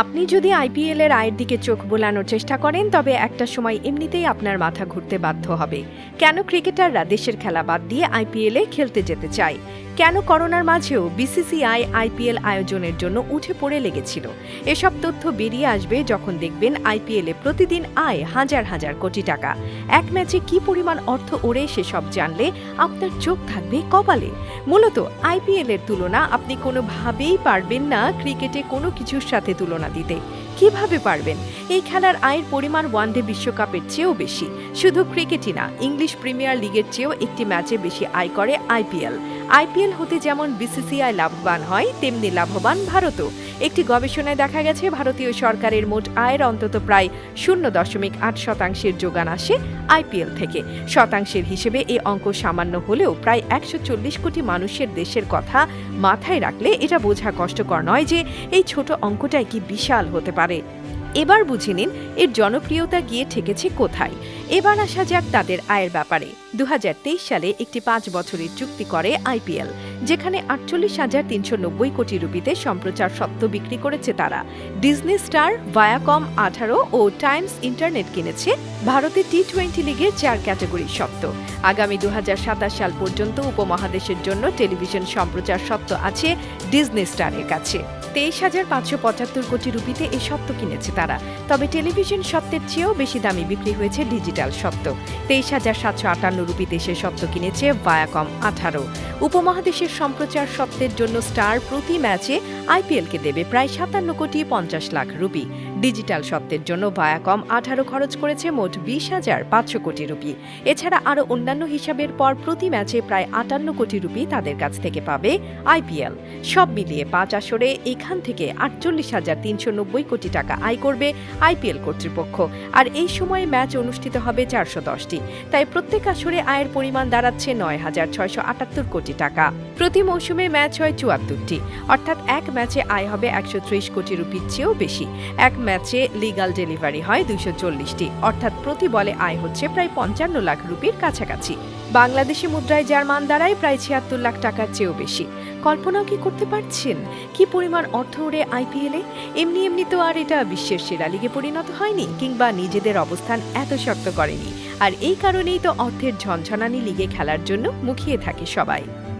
আপনি যদি আইপিএল এর আয়ের দিকে চোখ বোলানোর চেষ্টা করেন, তবে একটা সময় এমনিতেই আপনার মাথা ঘুরতে বাধ্য হবে। কেন ক্রিকেটাররা দেশের খেলা বাদ দিয়ে আইপিএল খেলতে যেতে চায়? কেন করোনার মাঝেও বিসিসিআই আইপিএল আয়োজনের জন্য উঠে পড়ে লেগেছিল? এসব তথ্য বেরিয়ে আসবে যখন দেখবেন আইপিএলে প্রতিদিন আয় হাজার হাজার কোটি টাকা। এক ম্যাচে কি পরিমাণ অর্থ ওড়ে সেসব জানলে আপনার চোখ থাকবে কপালে। মূলত আইপিএলের তুলনা আপনি কোনোভাবেই পারবেন না ক্রিকেটে কোনো কিছুর সাথে তুলনা দিতে। কীভাবে পারবেন? এই খেলার আয়ের পরিমাণ ওয়ানডে বিশ্বকাপের চেয়েও বেশি। শুধু ক্রিকেটই না, ইংলিশ প্রিমিয়ার লিগের চেয়েও একটি ম্যাচে বেশি আয় করে আইপিএল। আইপিএল হতে যেমন বিসিসিআই লাভবান হয়, তেমনি লাভবান ভারতও। একটি গবেষণায় দেখা গেছে, ভারতীয় সরকারের মোট আয়ের অন্তত প্রায় শূন্য দশমিক আট শতাংশের যোগান আসে আইপিএল থেকে। শতাংশের হিসেবে এ অঙ্ক সামান্য হলেও প্রায় একশো চল্লিশ কোটি মানুষের দেশের কথা মাথায় রাখলে এটা বোঝা কষ্টকর নয় যে এই ছোট অঙ্কটাই কি বিশাল হতে পারে। এবার বুঝে নিন, এর জনপ্রিয়তা গিয়ে ঠেকেছে কোথায়? এবার আসা যাক তাদের আয়ের ব্যাপারে। দু হাজার তেইশ সালে একটি পাঁচ বছরের চুক্তি করে আইপিএল, যেখানে আটচল্লিশ হাজার তিনশো নব্বই কোটি রুপিতে সম্প্রচার সত্ত্ব বিক্রি করেছে তারা। ডিজনি স্টার, ভায়াকম আঠারো ও টাইমস ইন্টারনেট কিনেছে ভারতের টি টোয়েন্টি লিগের চার ক্যাটাগরির সত্ত্ব আগামী দু হাজার সাতাশ সাল পর্যন্ত উপমহাদেশের জন্য টেলিভিশন সম্প্রচার সত্ত্ব আছে ডিজনি স্টারের কাছে। তেইশ হাজার পাঁচশো পঁচাত্তর কোটি রুপিতে এই সত্ত্ব কিনেছে তারা। তবে টেলিভিশন সত্ত্বের চেয়েও বেশি দামে বিক্রি হয়েছে ডিজিটাল সত্ত্ব তেইশ হাজার সাতশো আটান্ন রুপিতে সে সত্ত্ব কিনেছে ভায়াকম আঠারো। উপমহাদেশের সম্প্রচার সত্ত্বের জন্য স্টার প্রতি ম্যাচে আইপিএলকে দেবে প্রায় সাতান্ন কোটি পঞ্চাশ লাখ রুপি। ডিজিটাল সত্ত্বের জন্য ভায়াকম আঠারো খরচ করেছে মোট বিশ হাজার পাঁচশো কোটি রুপি। এছাড়া আরও অন্যান্য হিসাবের পর প্রতি ম্যাচে প্রায় আটান্ন কোটি রুপি তাদের কাছ থেকে পাবে আইপিএল। সব মিলিয়ে পাঁচ আসরে এখান থেকে আটচল্লিশ হাজার তিনশো নব্বই কোটি টাকা আয় করবে আইপিএল কর্তৃপক্ষ। আর এই সময়ে ম্যাচ অনুষ্ঠিত হবে চারশো দশটি। তাই প্রত্যেক আসরে আয়ের পরিমাণ দাঁড়াচ্ছে নয় হাজার ছয়শো আটাত্তর কোটি টাকা। প্রতি মৌসুমে ম্যাচ হয় চুয়াত্তরটি। অর্থাৎ এক ম্যাচে আয় হবে একশো ত্রিশ কোটি রুপির চেয়েও বেশি। এক ম্যাচে লিগাল ডেলিভারি হয় দুইশো চল্লিশটি। অর্থাৎ প্রতি বলে আয় হচ্ছে প্রায় পঞ্চান্ন লাখ রুপির কাছাকাছি। বাংলাদেশি মুদ্রায় যার মান দাঁড়ায় প্রায় ছিয়াত্তর লাখ টাকার চেয়েও বেশি। কল্পনাও কি করতে পারছেন? কি পরিমাণ অর্থ ওড়ে আইপিএলে এমনি এমনি তো আর এটা বিশ্বের সেরা লিগে পরিণত হয়নি কিংবা নিজেদের অবস্থান এত শক্ত করেনি। আর এই কারণেই তো অর্থের ঝনঝনানি লিগে খেলার জন্য মুখিয়ে থাকে সবাই।